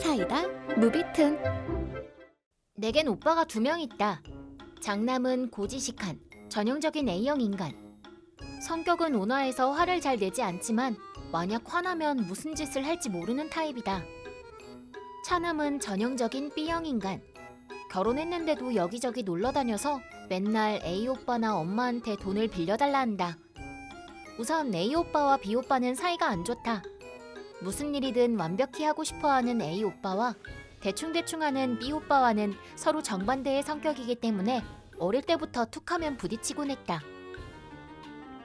사이다 무비튼 내겐 오빠가 두 명 있다. 장남은 고지식한 전형적인 A형 인간. 성격은 온화해서 화를 잘 내지 않지만 만약 화나면 무슨 짓을 할지 모르는 타입이다. 차남은 전형적인 B형 인간. 결혼했는데도 여기저기 놀러 다녀서 맨날 A 오빠나 엄마한테 돈을 빌려달라 한다. 우선 A 오빠와 B 오빠는 사이가 안 좋다. 무슨 일이든 완벽히 하고 싶어 하는 A 오빠와 대충대충 하는 B 오빠와는 서로 정반대의 성격이기 때문에 어릴 때부터 툭하면 부딪히곤 했다.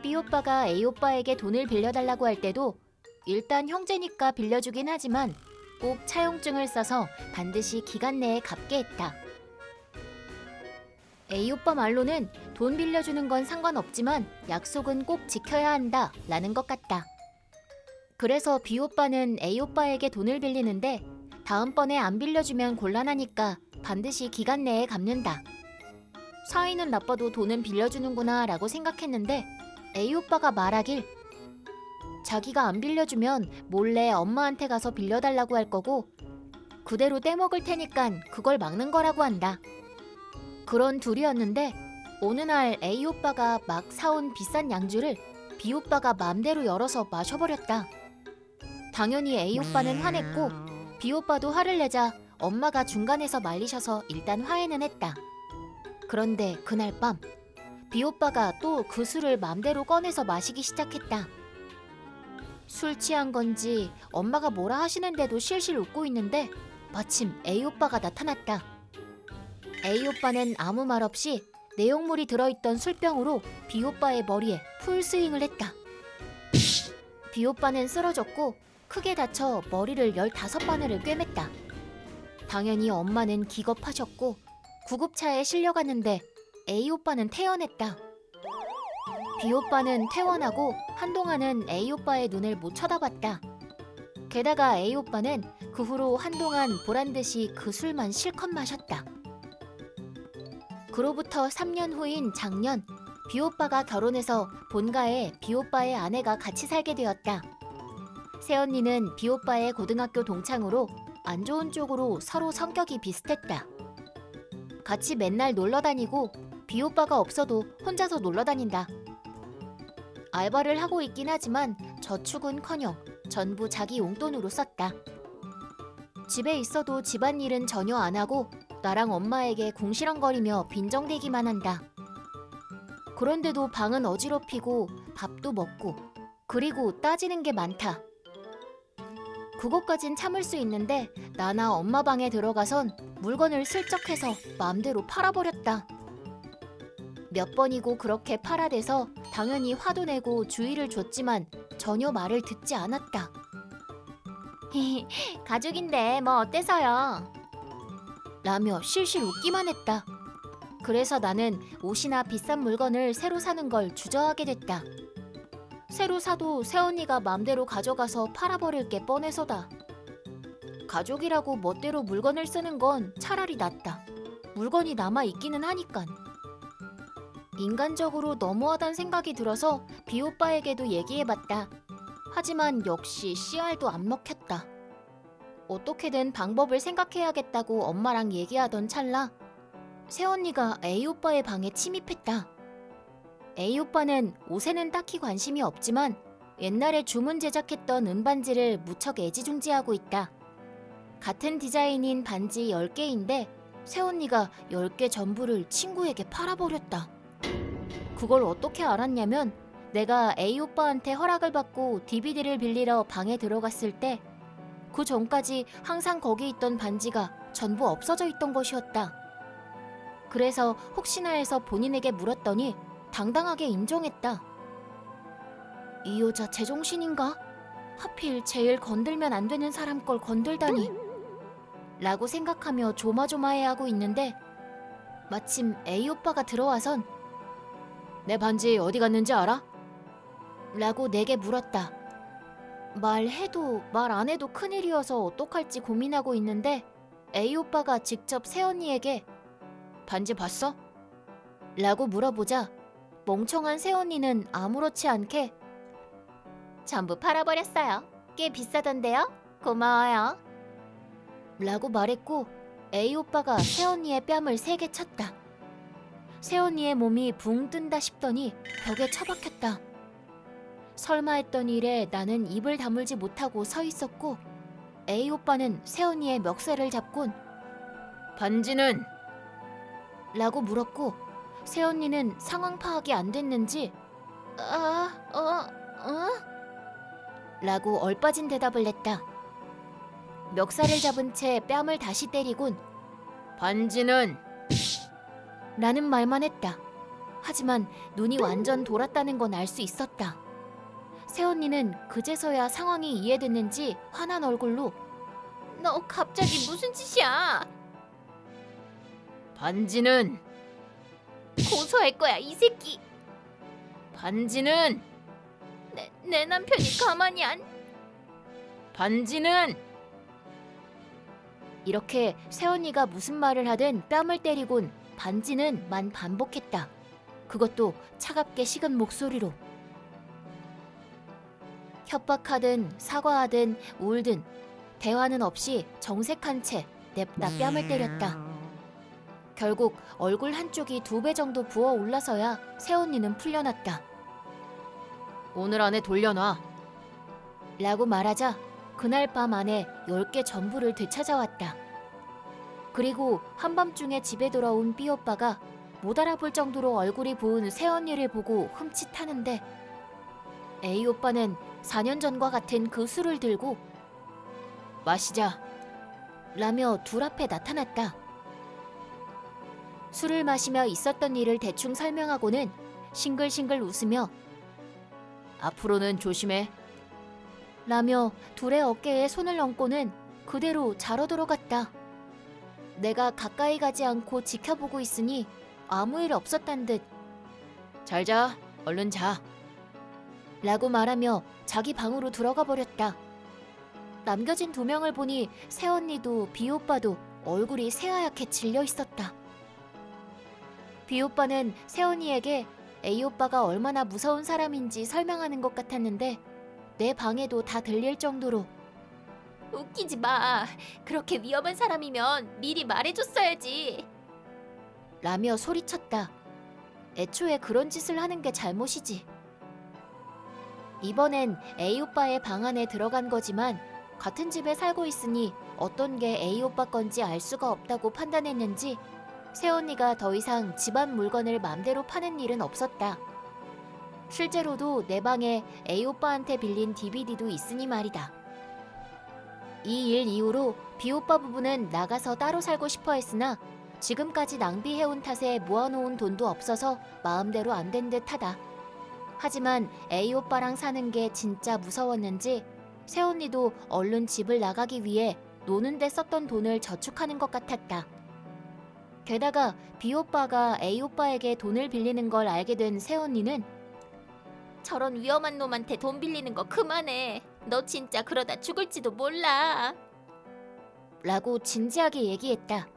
B 오빠가 A 오빠에게 돈을 빌려달라고 할 때도 일단 형제니까 빌려주긴 하지만 꼭 차용증을 써서 반드시 기간 내에 갚게 했다. A 오빠 말로는 돈 빌려주는 건 상관없지만 약속은 꼭 지켜야 한다 라는 것 같다. 그래서 B 오빠는 A 오빠에게 돈을 빌리는데 다음번에 안 빌려주면 곤란하니까 반드시 기간 내에 갚는다. 사이는 나빠도 돈은 빌려주는구나 라고 생각했는데 A 오빠가 말하길 자기가 안 빌려주면 몰래 엄마한테 가서 빌려달라고 할 거고 그대로 떼먹을 테니깐 그걸 막는 거라고 한다. 그런 둘이었는데 어느 날 A 오빠가 막 사온 비싼 양주를 B 오빠가 맘대로 열어서 마셔버렸다. 당연히 A 오빠는 화냈고 B 오빠도 화를 내자 엄마가 중간에서 말리셔서 일단 화해는 했다. 그런데 그날 밤 B 오빠가 또 그 술을 맘대로 꺼내서 마시기 시작했다. 술 취한 건지 엄마가 뭐라 하시는데도 실실 웃고 있는데 마침 A 오빠가 나타났다. A 오빠는 아무 말 없이 내용물이 들어있던 술병으로 B 오빠의 머리에 풀스윙을 했다. B 오빠는 쓰러졌고 크게 다쳐 머리를 15바늘을 꿰맸다. 당연히 엄마는 기겁하셨고 구급차에 실려갔는데 A 오빠는 퇴원했다. B 오빠는 퇴원하고 한동안은 A 오빠의 눈을 못 쳐다봤다. 게다가 A 오빠는 그 후로 한동안 보란 듯이 그 술만 실컷 마셨다. 그로부터 3년 후인 작년, B 오빠가 결혼해서 본가에 B 오빠의 아내가 같이 살게 되었다. 새언니는 B 오빠의 고등학교 동창으로 안 좋은 쪽으로 서로 성격이 비슷했다. 같이 맨날 놀러 다니고 B 오빠가 없어도 혼자서 놀러 다닌다. 알바를 하고 있긴 하지만 저축은커녕 전부 자기 용돈으로 썼다. 집에 있어도 집안일은 전혀 안 하고 나랑 엄마에게 궁시렁거리며 빈정대기만 한다. 그런데도 방은 어지럽히고 밥도 먹고 그리고 따지는 게 많다. 그것까진 참을 수 있는데 나나 엄마 방에 들어가선 물건을 슬쩍 해서 마음대로 팔아버렸다. 몇 번이고 그렇게 팔아대서 당연히 화도 내고 주의를 줬지만 전혀 말을 듣지 않았다. 가족인데 뭐 어때서요? 라며 실실 웃기만 했다. 그래서 나는 옷이나 비싼 물건을 새로 사는 걸 주저하게 됐다. 새로 사도 새언니가 맘대로 가져가서 팔아버릴 게 뻔해서다. 가족이라고 멋대로 물건을 쓰는 건 차라리 낫다. 물건이 남아 있기는 하니깐. 인간적으로 너무하단 생각이 들어서 비오빠에게도 얘기해봤다. 하지만 역시 씨알도 안 먹혔다. 어떻게든 방법을 생각해야겠다고 엄마랑 얘기하던 찰나 새언니가 A 오빠의 방에 침입했다. A 오빠는 옷에는 딱히 관심이 없지만 옛날에 주문 제작했던 은반지를 무척 애지중지하고 있다. 같은 디자인인 반지 10개인데 새언니가 10개 전부를 친구에게 팔아버렸다. 그걸 어떻게 알았냐면 내가 A 오빠한테 허락을 받고 DVD를 빌리러 방에 들어갔을 때 그 전까지 항상 거기 있던 반지가 전부 없어져 있던 것이었다. 그래서 혹시나 해서 본인에게 물었더니 당당하게 인정했다. 이 여자 제정신인가? 하필 제일 건들면 안 되는 사람 걸 건들다니. 라고 생각하며 조마조마해하고 있는데 마침 A 오빠가 들어와선 내 반지 어디 갔는지 알아? 라고 내게 물었다. 말해도 말 안 해도 큰일이어서 어떡할지 고민하고 있는데 A 오빠가 직접 새언니에게 반지 봤어? 라고 물어보자 멍청한 새언니는 아무렇지 않게 전부 팔아버렸어요. 꽤 비싸던데요? 고마워요. 라고 말했고 A 오빠가 새언니의 뺨을 세게 쳤다. 새언니의 몸이 붕 뜬다 싶더니 벽에 처박혔다. 설마 했던 일에 나는 입을 다물지 못하고 서 있었고 A 오빠는 새언니의 멱살을 잡곤 반지는? 라고 물었고 새언니는 상황 파악이 안 됐는지 아, 어, 어? 라고 얼빠진 대답을 냈다. 멱살을 잡은 채 뺨을 다시 때리곤 반지는? 라는 말만 했다. 하지만 눈이 완전 돌았다는 건 알 수 있었다. 새언니는 그제서야 상황이 이해됐는지 화난 얼굴로 너 갑자기 무슨 짓이야? 반지는? 고소할 거야 이 새끼. 반지는? 내, 내 남편이 가만히 안... 반지는? 이렇게 새언니가 무슨 말을 하든 뺨을 때리곤 반지는 만 반복했다. 그것도 차갑게 식은 목소리로. 협박하든 사과하든 울든 대화는 없이 정색한 채 냅다 뺨을 때렸다. 결국 얼굴 한쪽이 두 배 정도 부어 올라서야 새언니는 풀려났다. 오늘 안에 돌려놔. 라고 말하자 그날 밤 안에 10개 전부를 되찾아왔다. 그리고 한밤중에 집에 돌아온 B 오빠가 못 알아볼 정도로 얼굴이 부은 새언니를 보고 흠칫하는데 A 오빠는 4년 전과 같은 그 술을 들고 마시자 라며 둘 앞에 나타났다. 술을 마시며 있었던 일을 대충 설명하고는 싱글싱글 웃으며 앞으로는 조심해 라며 둘의 어깨에 손을 얹고는 그대로 자러 들어갔다. 내가 가까이 가지 않고 지켜보고 있으니 아무 일 없었단 듯. 잘 자, 얼른 자. 라고 말하며 자기 방으로 들어가 버렸다. 남겨진 두 명을 보니 새언니도 비오빠도 얼굴이 새하얗게 질려 있었다. 비오빠는 새언니에게 A오빠가 얼마나 무서운 사람인지 설명하는 것 같았는데 내 방에도 다 들릴 정도로 웃기지 마. 그렇게 위험한 사람이면 미리 말해줬어야지. 라며 소리쳤다. 애초에 그런 짓을 하는 게 잘못이지. 이번엔 A 오빠의 방 안에 들어간 거지만 같은 집에 살고 있으니 어떤 게 A 오빠 건지 알 수가 없다고 판단했는지 새언니가 더 이상 집안 물건을 맘대로 파는 일은 없었다. 실제로도 내 방에 A 오빠한테 빌린 DVD도 있으니 말이다. 이 일 이후로 B 오빠 부부는 나가서 따로 살고 싶어 했으나 지금까지 낭비해온 탓에 모아놓은 돈도 없어서 마음대로 안 된 듯하다. 하지만 A 오빠랑 사는 게 진짜 무서웠는지 새언니도 얼른 집을 나가기 위해 노는 데 썼던 돈을 저축하는 것 같았다. 게다가 B 오빠가 A 오빠에게 돈을 빌리는 걸 알게 된 새언니는 저런 위험한 놈한테 돈 빌리는 거 그만해. 너 진짜 그러다 죽을지도 몰라. 라고 진지하게 얘기했다.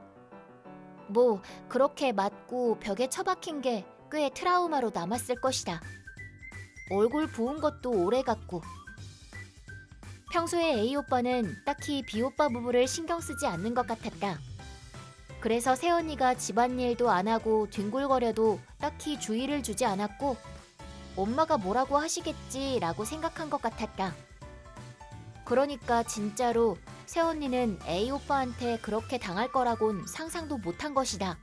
뭐 그렇게 맞고 벽에 처박힌 게 꽤 트라우마로 남았을 것이다. 얼굴 부은 것도 오래 갔고. 평소에 A 오빠는 딱히 B 오빠 부부를 신경 쓰지 않는 것 같았다. 그래서 새언니가 집안일도 안 하고 뒹굴거려도 딱히 주의를 주지 않았고 엄마가 뭐라고 하시겠지라고 생각한 것 같았다. 그러니까 진짜로 새언니는 A 오빠한테 그렇게 당할 거라곤 상상도 못한 것이다.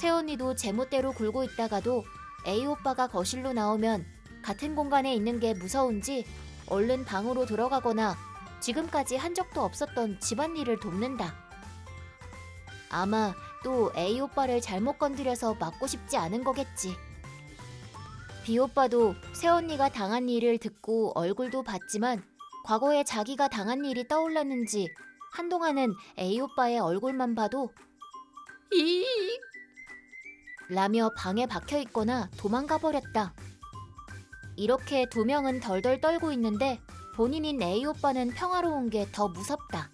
새언니도 제멋대로 굴고 있다가도 A 오빠가 거실로 나오면 같은 공간에 있는 게 무서운지 얼른 방으로 들어가거나 지금까지 한 적도 없었던 집안일을 돕는다. 아마 또 A 오빠를 잘못 건드려서 맞고 싶지 않은 거겠지. B 오빠도 새언니가 당한 일을 듣고 얼굴도 봤지만 과거에 자기가 당한 일이 떠올랐는지 한동안은 A 오빠의 얼굴만 봐도 이 라며 방에 박혀 있거나 도망가 버렸다. 이렇게 두 명은 덜덜 떨고 있는데 본인인 A 오빠는 평화로운 게 더 무섭다.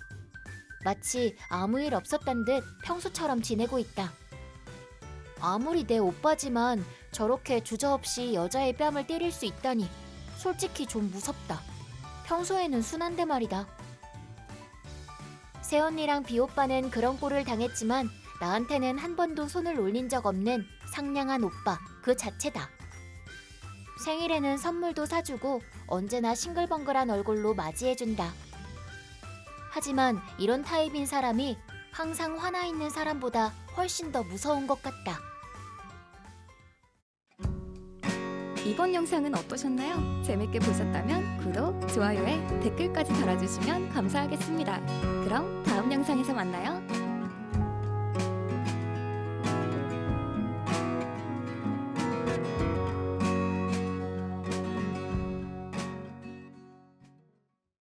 마치 아무 일 없었단 듯 평소처럼 지내고 있다. 아무리 내 오빠지만 저렇게 주저없이 여자의 뺨을 때릴 수 있다니 솔직히 좀 무섭다. 평소에는 순한데 말이다. 새언니랑 비오빠는 그런 꼴을 당했지만 나한테는 한 번도 손을 올린 적 없는 상냥한 오빠 그 자체다. 생일에는 선물도 사주고 언제나 싱글벙글한 얼굴로 맞이해준다. 하지만 이런 타입인 사람이 항상 화나 있는 사람보다 훨씬 더 무서운 것 같다. 이번 영상은 어떠셨나요? 재밌게 보셨다면 구독, 좋아요에 댓글까지 달아주시면 감사하겠습니다. 그럼 다음 영상에서 만나요.